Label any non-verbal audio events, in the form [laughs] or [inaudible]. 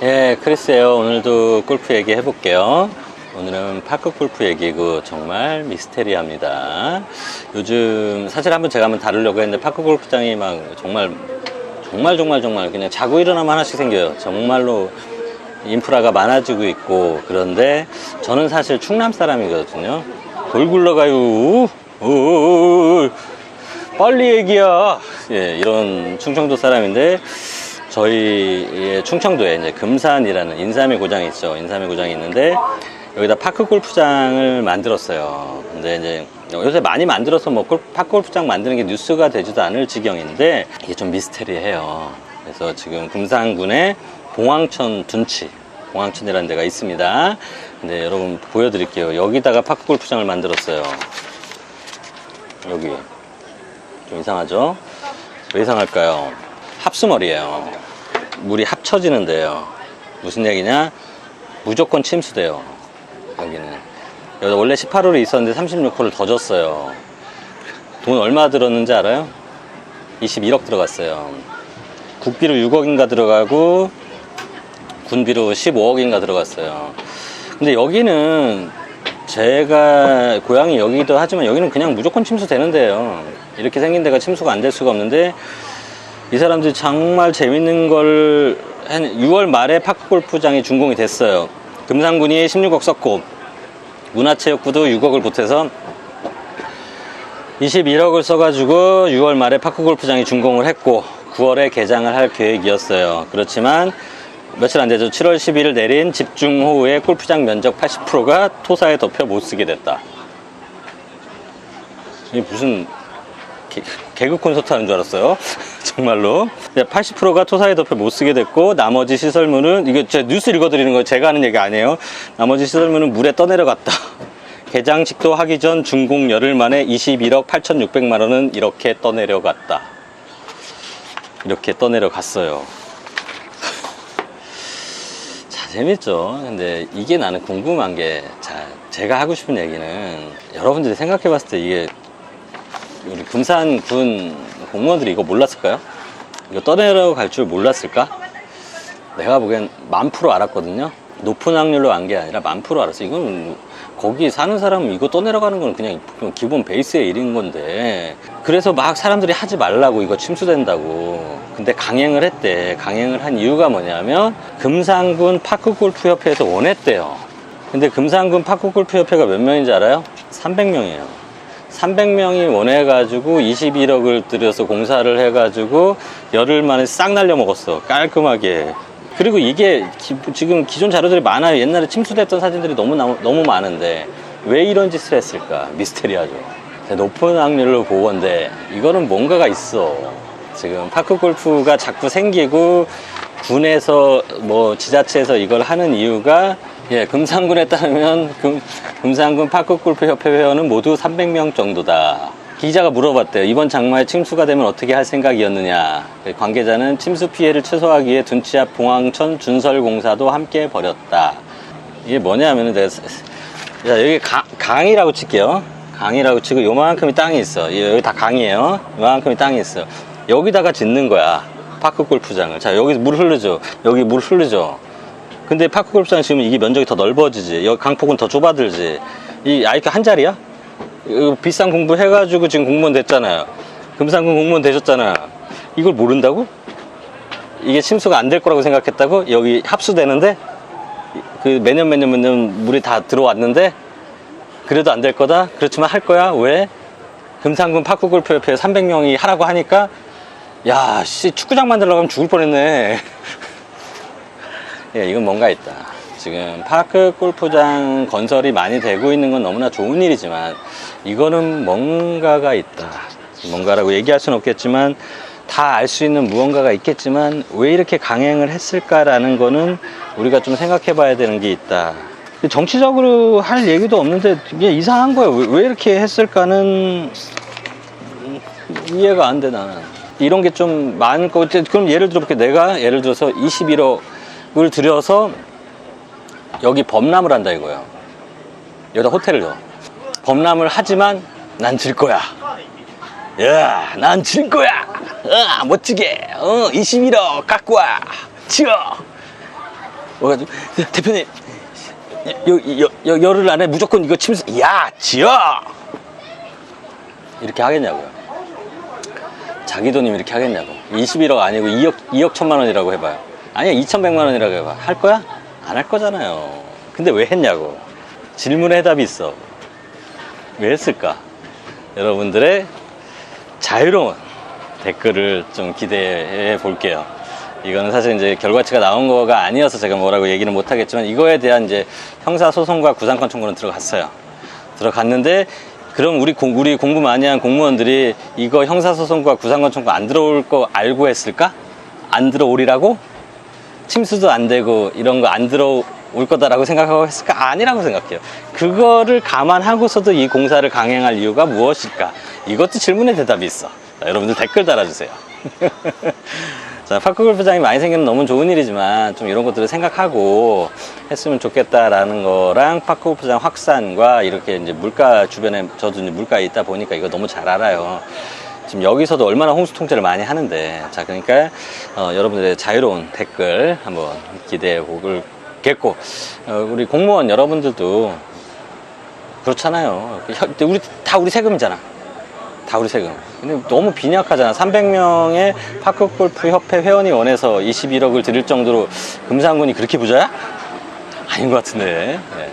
예, 크리스예요. 오늘도 골프 얘기 해볼게요. 오늘은 파크 골프 얘기고 정말 미스테리합니다. 요즘 사실 한번 제가 한번 다루려고 했는데 파크 골프장이 막 정말 정말 정말 정말 그냥 자고 일어나면 하나씩 생겨요. 정말로 인프라가 많아지고 있고 그런데 저는 사실 충남 사람이거든요. 돌 굴러가요. 우, 빨리 얘기야. 예, 이런 충청도 사람인데 저희 충청도에 이제 금산이라는 인삼의 고장이 있죠. 인삼의 고장이 있는데 여기다 파크 골프장을 만들었어요. 근데 이제 요새 많이 만들어서 뭐 골- 파크 골프장 만드는 게 뉴스가 되지도 않을 지경인데 이게 좀 미스테리해요. 그래서 지금 금산군의 봉황천 둔치, 봉황천이라는 데가 있습니다. 근데 여러분 보여드릴게요. 여기다가 파크 골프장을 만들었어요. 여기 좀 이상하죠? 왜 이상할까요? 합수머리예요. 물이 합쳐지는데요. 무슨 얘기냐? 무조건 침수돼요. 여기는. 여기 원래 18홀이 있었는데 36홀을 더 줬어요. 돈 얼마 들었는지 알아요? 21억 들어갔어요. 국비로 6억인가 들어가고 군비로 15억인가 들어갔어요. 근데 여기는 제가 고향이 여기도 하지만 여기는 그냥 무조건 침수되는데요. 이렇게 생긴 데가 침수가 안 될 수가 없는데 이 사람들이 정말 재밌는 걸 한 6월 말에 파크 골프장이 준공이 됐어요. 금산군이 16억 썼고 문화체육부도 6억을 보태서 21억을 써가지고 6월 말에 파크 골프장이 준공을 했고 9월에 개장을 할 계획이었어요. 그렇지만 며칠 안 되죠. 7월 12일 내린 집중호우에 골프장 면적 80%가 토사에 덮여 못 쓰게 됐다. 이게 무슨 개, 개그 콘서트 하는 줄 알았어요. 정말로. 80%가 토사에 덮여 못 쓰게 됐고, 나머지 시설물은, 이거 제 뉴스 읽어드리는 거 제가 하는 얘기 아니에요. 나머지 시설물은 물에 떠내려갔다. [laughs] 개장식도 하기 전 준공 열흘 만에 21억 8,600만 원은 이렇게 떠내려갔다. 이렇게 떠내려갔어요. [laughs] 자, 재밌죠? 근데 이게 나는 궁금한 게, 자, 제가 하고 싶은 얘기는 여러분들이 생각해 봤을 때 이게 우리 금산 군 공무원들이 이거 몰랐을까요? 이거 떠내려갈 줄 몰랐을까? 내가 보기엔 만 프로 알았거든요. 높은 확률로 안 게 아니라 만 프로 알았어. 이건 거기 사는 사람은 이거 떠내려가는 건 그냥 기본 베이스의 일인 건데. 그래서 막 사람들이 하지 말라고 이거 침수된다고. 근데 강행을 했대. 강행을 한 이유가 뭐냐면 금산군 파크골프협회에서 원했대요. 근데 금산군 파크골프협회가 몇 명인지 알아요? 300명이에요. 300명이 원해가지고 21억을 들여서 공사를 해가지고 열흘 만에 싹 날려 먹었어. 깔끔하게. 그리고 이게 기- 지금 기존 자료들이 많아요. 옛날에 침수됐던 사진들이 너무 나- 너무 많은데 왜 이런 짓을 했을까? 미스테리하죠. 높은 확률로 보건데 이거는 뭔가가 있어. 지금 파크 골프가 자꾸 생기고 군에서 뭐 지자체에서 이걸 하는 이유가 예, 금산군에 따르면 금, 금산군 파크골프 협회 회원은 모두 300명 정도다. 기자가 물어봤대요. 이번 장마에 침수가 되면 어떻게 할 생각이었느냐. 관계자는 침수 피해를 최소화하기 위해 둔치 앞 봉황천 준설공사도 함께 벌였다. 이게 뭐냐면은 내가 자, 여기 강, 강이라고 칠게요. 강이라고 치고 요만큼이 땅이 있어. 이- 여기 다 강이에요. 요만큼이 땅이 있어. 여기다가 짓는 거야. 파크 골프장을. 자, 여기 물 흐르죠. 여기 물 흐르죠. 근데 파크 골프장 지금 이게 면적이 더 넓어지지. 여기 강폭은 더 좁아들지. 이 아이큐 한 자리야? 비싼 공부 해가지고 지금 공무원 됐잖아요. 금산군 공무원 되셨잖아. 이걸 모른다고? 이게 침수가 안 될 거라고 생각했다고? 여기 합수되는데? 그 매년 매년 매년 물이 다 들어왔는데? 그래도 안 될 거다? 그렇지만 할 거야? 왜? 금산군 파크골프협회 300명이 하라고 하니까 야, 씨, 축구장 만들려고 하면 죽을 뻔했네. 예, 이건 뭔가 있다. 지금 파크 골프장 건설이 많이 되고 있는 건 너무나 좋은 일이지만 이거는 뭔가가 있다. 뭔가라고 얘기할 수는 없겠지만 다 알 수 있는 무언가가 있겠지만 왜 이렇게 강행을 했을까라는 거는 우리가 좀 생각해 봐야 되는 게 있다. 정치적으로 할 얘기도 없는데 이게 이상한 거예요. 왜, 왜 이렇게 했을까는 이해가 안 돼 나는 이런 게 좀 많을 거 같아 그럼 예를 들어 볼게 내가 예를 들어서 21억 을 들여서 여기 범람을 한다 이거예요 여기다 호텔을 줘 범람을 하지만 난 질 거야 야, 난 질 거야. 어, 멋지게. 어, 21억 갖고 와. 치어. 와가지고 대표님 여, 여, 여, 열흘 안에 무조건 이거 침수 야 지어 이렇게 하겠냐고요 자기 돈이면 이렇게 하겠냐고 21억 아니고 2억 2억 천만 원이라고 해봐요 아니야 2천백만 원이라고 해봐 할 거야? 안 할 거잖아요 근데 왜 했냐고 질문에 해답이 있어 왜 했을까 여러분들의 자유로운 댓글을 좀 기대해 볼게요. 이거는 사실 이제 결과치가 나온 거가 아니어서 제가 뭐라고 얘기는 못 하겠지만 이거에 대한 이제 형사 소송과 구상권 청구는 들어갔어요. 들어갔는데 그럼 우리 공, 우리 공부 많이 한 공무원들이 이거 형사 소송과 구상권 청구 안 들어올 거 알고 했을까? 안 들어오리라고? 침수도 안 되고 이런 거 안 들어올 거다라고 생각하고 했을까? 아니라고 생각해요. 그거를 감안하고서도 이 공사를 강행할 이유가 무엇일까? 이것도 질문에 대답이 있어. 자, 여러분들 댓글 달아주세요. [laughs] 자, 파크 골프장이 많이 생기면 너무 좋은 일이지만 좀 이런 것들을 생각하고 했으면 좋겠다라는 거랑 파크 골프장 확산과 이렇게 이제 물가 주변에 저도 이제 물가에 있다 보니까 이거 너무 잘 알아요. 지금 여기서도 얼마나 홍수 통제를 많이 하는데 자 그러니까 어, 여러분들의 자유로운 댓글 한번 기대해 보겠고 어, 우리 공무원 여러분들도 그렇잖아요. 혀- 우리 다 우리 세금이잖아. 다 우리 세금. 근데 너무 빈약하잖아. 300명의 파크골프 협회 회원이 원해서 21억을 드릴 정도로 금산군이 그렇게 부자야? 아닌 것 같은데. 예.